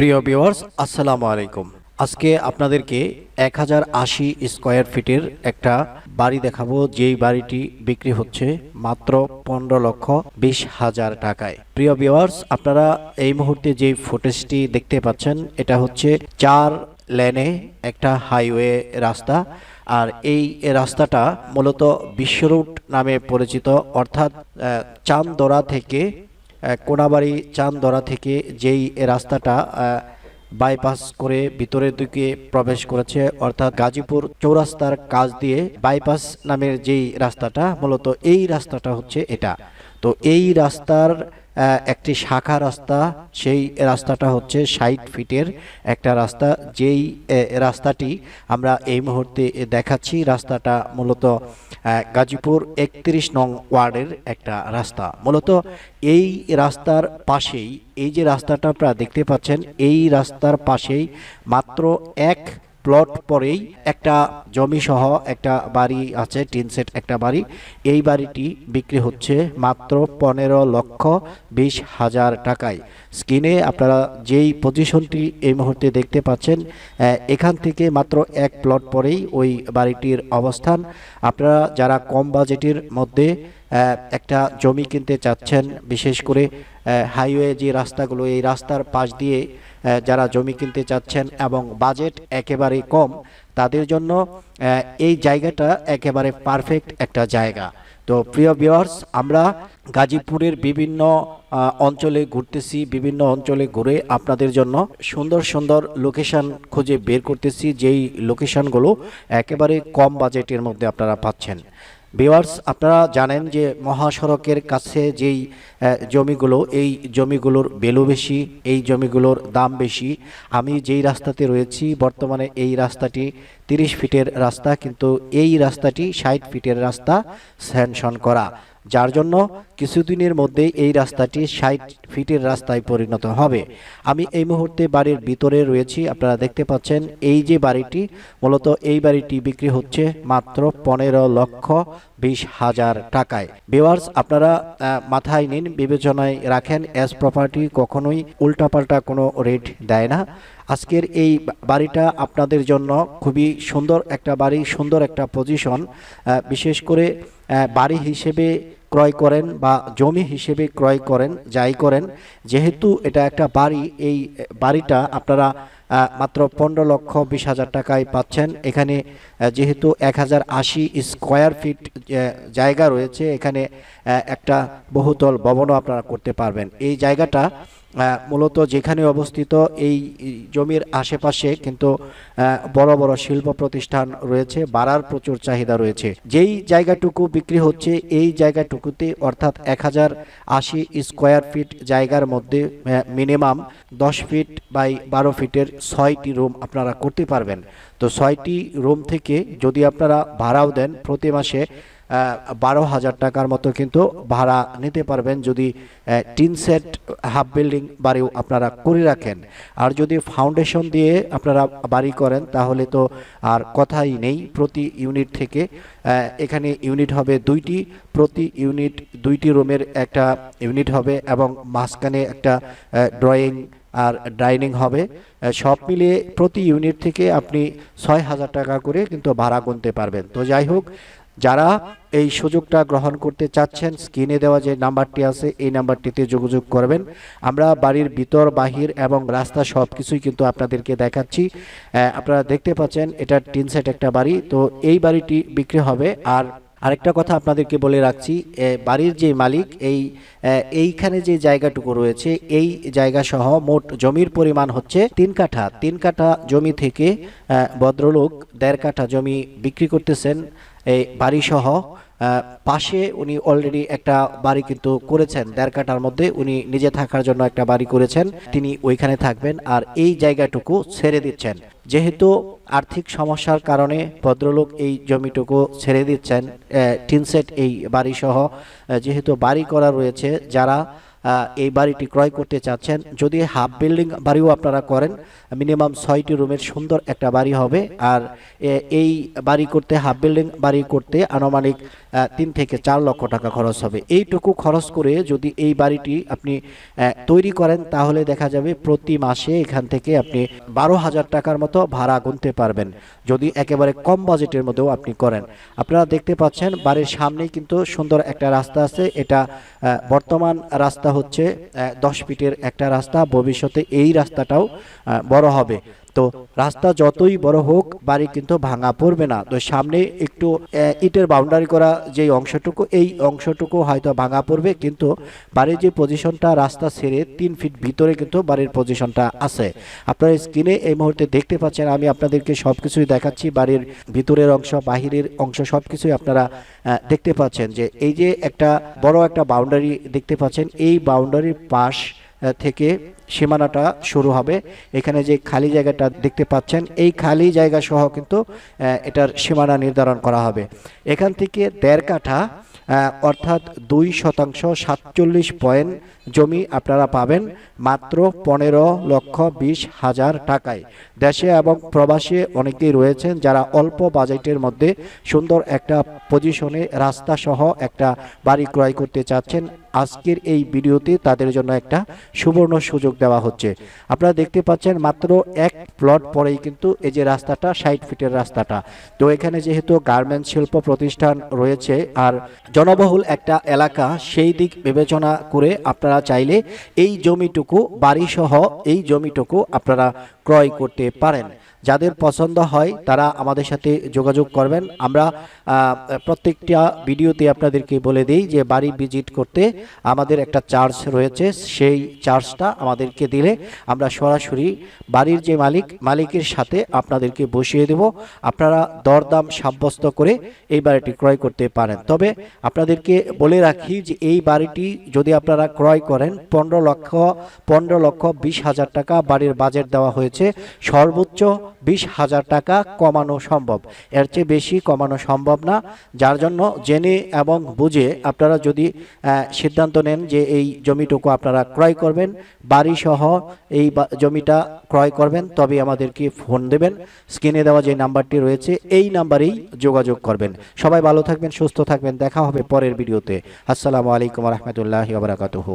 প্রিয় ভিউয়ার্স আসসালামু আলাইকুম। আজকে আপনাদেরকে এক হাজার আশি স্কোয়ার ফিটের একটা বাড়ি দেখাবো, যেই বাড়িটি বিক্রি হচ্ছে মাত্র পনেরো লক্ষ বিশ হাজার টাকায়। প্রিয় ভিউয়ার্স আপনারা এই মুহূর্তে যে ফুটেজটি দেখতে পাচ্ছেন, এটা হচ্ছে চার লেনে একটা হাইওয়ে রাস্তা। আর এই রাস্তাটা মূলত বিশ্ব রুট নামে পরিচিত, অর্থাৎ চান্দোরা থেকে কোনাবাড়ি চান্দরা থেকে যেই রাস্তাটা বাইপাস করে ভিতরের দিকে প্রবেশ করেছে, অর্থাৎ গাজীপুর চৌরাস্তার কাজ দিয়ে বাইপাস নামের যেই রাস্তাটা, মূলত এই রাস্তাটা হচ্ছে এটা। তো এই রাস্তার একটি শাখা রাস্তা, সেই রাস্তাটা হচ্ছে ষাট ফিটের একটা রাস্তা। যেই রাস্তাটি আমরা এই মুহূর্তে দেখাচ্ছি, রাস্তাটা মূলত গাজীপুর একত্রিশ নং ওয়ার্ডের একটা রাস্তা। মূলত এই রাস্তার পাশেই, এই যে রাস্তাটা আপনারা দেখতে পাচ্ছেন, এই রাস্তার পাশেই মাত্র এক প্লট পরেই একটা জমি সহ একটা বাড়ি আছে, টিন সেট একটা বাড়ি। এই বাড়িটি বিক্রি হচ্ছে মাত্র পনেরো লক্ষ বিশ হাজার টাকায়। স্ক্রিনে আপনারা যেই পজিশনটি এই মুহূর্তে দেখতে পাচ্ছেন এখান থেকে মাত্র এক প্লট পরেই ওই বাড়িটির অবস্থান। আপনারা যারা কম বাজেটের মধ্যে একটা জমি কিনতে চাচ্ছেন, বিশেষ করে হাইওয়ে যে রাস্তাগুলো, এই রাস্তার পাশ দিয়ে যারা জমি কিনতে চাচ্ছেন এবং বাজেট একেবারে কম, তাদের জন্য এই জায়গাটা একেবারে পারফেক্ট একটা জায়গা। তো প্রিয় ভিউয়ার্স আমরা গাজীপুরের বিভিন্ন অঞ্চলে ঘুরতেছি, বিভিন্ন অঞ্চলে ঘুরে আপনাদের জন্য সুন্দর সুন্দর লোকেশন খুঁজে বের করতেছি, যেই লোকেশানগুলো একেবারে কম বাজেটের মধ্যে আপনারা পাচ্ছেন। ভিউয়ার্স আপনারা জানেন যে মহাসড়কের কাছে যেই জমিগুলো, এই জমিগুলোর ভ্যালু বেশি, এই জমিগুলোর দাম বেশি। আমি যেই রাস্তাতে রয়েছি, বর্তমানে এই রাস্তাটি তিরিশ ফিটের রাস্তা, কিন্তু এই রাস্তাটি ষাট ফিটের রাস্তা স্যাংশন করা। যার জন্য কিছুদিনের মধ্যে এই রাস্তাটি ষাট ফিটের রাস্তায় পরিণত হবে। আমি এই মুহূর্তে বাড়ির ভিতরে রয়েছি, আপনারা দেখতে পাচ্ছেন এই যে বাড়িটি, মূলত এই বাড়িটি বিক্রি হচ্ছে মাত্র পনেরো লক্ষ বিশ হাজার টাকায়। ভিউয়ার্স, আপনারা মাথায় নিন, বিবেচনায় রাখেন এস প্রপার্টি কখনোই উল্টাপাল্টা কোনো রেট দেয় না। আজকের এই বাড়িটা আপনাদের জন্য খুবই সুন্দর একটা বাড়ি, সুন্দর একটা পজিশন বিশেষ করে বাড়ি হিসেবে ক্রয় করেন বা জমি হিসেবে ক্রয় করেন, যাই করেন, যেহেতু এটা একটা বাড়ি, এই বাড়িটা আপনারা মাত্র পনেরো লক্ষ বিশ হাজার টাকায় পাচ্ছেন। এখানে যেহেতু এক হাজার আশি স্কোয়ার ফিট জায়গা রয়েছে, এখানে একটা বহুতল ভবনও আপনারা করতে পারবেন। এই জায়গাটা মূলত যেখানে অবস্থিত এই জমির আশেপাশে কিন্তু বড় বড় শিল্প প্রতিষ্ঠান রয়েছে, বাড়ার প্রচুর চাহিদা রয়েছে। যেই জায়গাটুকু বিক্রি হচ্ছে, এই জায়গাটুকুতে অর্থাৎ এক হাজার আশি স্কোয়ার ফিট জায়গার মধ্যে মিনিমাম দশ ফিট বাই বারো ফিটের ছয়টি রুম আপনারা করতে পারবেন। তো ছয়টি রুম থেকে যদি আপনারা ভাড়াও দেন প্রতি মাসে বারো হাজার টাকার মতো কিন্তু ভাড়া নিতে পারবেন যদি টিন সেট হাফ বিল্ডিং বাড়িও আপনারা করে রাখেন। আর যদি ফাউন্ডেশন দিয়ে আপনারা বাড়ি করেন, তাহলে তো আর কথাই নেই প্রতি ইউনিট থেকে। এখানে ইউনিট হবে দুইটি, প্রতি ইউনিট দুইটি রুমের একটা ইউনিট হবে এবং মাঝখানে একটা ড্রয়িং আর ডাইনিং হবে। সব মিলিয়ে প্রতি ইউনিট থেকে আপনি ছয় হাজার টাকা করে কিন্তু ভাড়া গুনতে পারবেন। তো যাই হোক যারা এই সুযোগটা গ্রহণ করতে চাচ্ছেন, স্ক্রিনে দেওয়া যে নাম্বারটি আছে, এই নাম্বারটিতে যোগাযোগ করবেন। আমরা বাড়ির ভিতর, বাহির এবং রাস্তা সব কিছুই কিন্তু আপনাদেরকে দেখাচ্ছি। আপনারা দেখতে পাচ্ছেন, এটা টিন সেট একটা বাড়ি। তো এই বাড়িটি বিক্রি হবে। আর আরেকটা কথা আপনাদেরকে বলে রাখছি বাড়ির যে মালিক, এই এইখানে যে জায়গাটুকু রয়েছে, এই জায়গা সহ মোট জমির পরিমাণ হচ্ছে তিন কাঠা। তিন কাঠা জমি থেকে ভদ্রলোক দেড় কাঠা জমি বিক্রি করতেছেন। এই বাড়ি সহ পাশে উনি অলরেডি একটা বাড়ি কিন্তু করেছেন। দেড় কাঠার মধ্যে উনি নিজে থাকার জন্য একটা বাড়ি করেছেন। তিনি ওইখানে থাকবেন আর এই জায়গাটুকু ছেড়ে দিচ্ছেন। যেহেতু আর্থিক সমস্যার কারণে ভদ্রলোক এই জমিটুকু ছেড়ে দিচ্ছেন টিনসেট এই বাড়ি সহ যেহেতু বাড়ি করা রয়েছে, যারা এই বাড়িটি ক্রয় করতে চাচ্ছেন। যদি হাফ বিল্ডিং বাড়িও আপনারা করেন, মিনিমাম ছয়টি রুমের সুন্দর একটা বাড়ি হবে। আর এই বাড়ি করতে, হাফ বিল্ডিং বাড়ি করতে আনুমানিক তিন থেকে চার লক্ষ টাকা খরচ হবে। এইটুকু খরচ করে যদি এই বাড়িটি আপনি তৈরি করেন, তাহলে দেখা যাবে প্রতি মাসে এখান থেকে আপনি বারো হাজার টাকার মতো ভাড়া গুনতে পারবেন, যদি একেবারে কম বাজেটের মধ্যেও আপনি করেন। আপনারা দেখতে পাচ্ছেন, বাড়ির সামনেই কিন্তু সুন্দর একটা রাস্তা আছে। এটা বর্তমান রাস্তা হচ্ছে দশ ফিটের একটা রাস্তা ভবিষ্যতে এই রাস্তাটাও বড় হবে। তো রাস্তা যতই বড় হোক, বাড়ি কিন্তু ভাঙা পড়বে না। তো সামনে একটু ইটের বাউন্ডারি করা যে অংশটুকু, এই অংশটুকু হয়তো ভাঙা পড়বে, কিন্তু বাড়ির যে পজিশনটা রাস্তা ছেড়ে তিন ফিট ভিতরে কিন্তু বাড়ির পজিশনটা আছে। আপনারা স্ক্রিনে এই মুহূর্তে দেখতে পাচ্ছেন, আমি আপনাদেরকে সব কিছুই দেখাচ্ছি, বাড়ির ভিতরের অংশ, বাহিরের অংশ সব কিছুই আপনারা দেখতে পাচ্ছেন যে এই যে একটা বড় একটা বাউন্ডারি দেখতে পাচ্ছেন, এই বাউন্ডারির পাশ থেকে সীমানাটা শুরু হবে। এখানে যে খালি জায়গাটা দেখতে পাচ্ছেন, এই খালি জায়গা সহ কিন্তু এটার সীমানা নির্ধারণ করা হবে। এখান থেকে দেড় কাঠা অর্থাৎ দুই শতাংশ সাতচল্লিশ পয়েন্ট জমি আপনারা পাবেন, মাত্র পনেরো লক্ষ বিশ হাজার টাকায়। দেশে এবং প্রবাসী অনেকেই রয়েছেন যারা অল্প বাজেটের মধ্যে সুন্দর একটা পজিশনে রাস্তা সহ একটা বাড়ি ক্রয় করতে চাচ্ছেন। আজকের এই ভিডিওতে তাদের জন্য একটা সুবর্ণ সুযোগ দেওয়া হচ্ছে। আপনারা দেখতে পাচ্ছেন মাত্র এক প্লট পরেই কিন্তু এই যে রাস্তাটা, ষাট ফিটের রাস্তাটা। তো এখানে যেহেতু গার্মেন্টস শিল্প প্রতিষ্ঠান রয়েছে আর জনবহুল একটা এলাকা, সেই দিক বিবেচনা করে আপনারা চাইলে এই জমিটুকু, বাড়িসহ এই জমিটুকু আপনারা ক্রয় করতে পারেন। যাদের পছন্দ হয়, তারা আমাদের সাথে যোগাযোগ করবেন। আমরা প্রত্যেকটা ভিডিওতে আপনাদেরকে বলে দিই যে বাড়ি ভিজিট করতে আমাদের একটা চার্জ রয়েছে। সেই চার্জটা আমাদেরকে দিলে আমরা সরাসরি বাড়ির যে মালিক, মালিকের সাথে আপনাদেরকে বসিয়ে দেব। আপনারা দরদাম সাব্যস্ত করে এই বাড়িটি ক্রয় করতে পারেন। তবে আপনাদেরকে বলে রাখি যে এই বাড়িটি যদি আপনারা ক্রয় করেন, পনেরো লক্ষ পনেরো লক্ষ বিশ হাজার টাকা বাড়ির বাজেট দেওয়া হয়েছে। সর্বোচ্চ বিশ হাজার টাকা কমানো সম্ভব। এর চেয়ে বেশি কমানো সম্ভব না। যার জন্য জেনে এবং বুঝে আপনারা যদি সিদ্ধান্ত নেন যে এই জমিটুকু আপনারা ক্রয় করবেন বাড়ি সহ এই জমিটা ক্রয় করবেন, তবে আমাদেরকে ফোন দেবেন। স্ক্রিনে দেওয়া যে নাম্বারটি রয়েছে, এই নাম্বারেই যোগাযোগ করবেন। সবাই ভালো থাকবেন, সুস্থ থাকবেন। দেখা হবে পরের ভিডিওতে। আসসালামু আলাইকুম রহমতুল্লাহ বারাকাতুহু।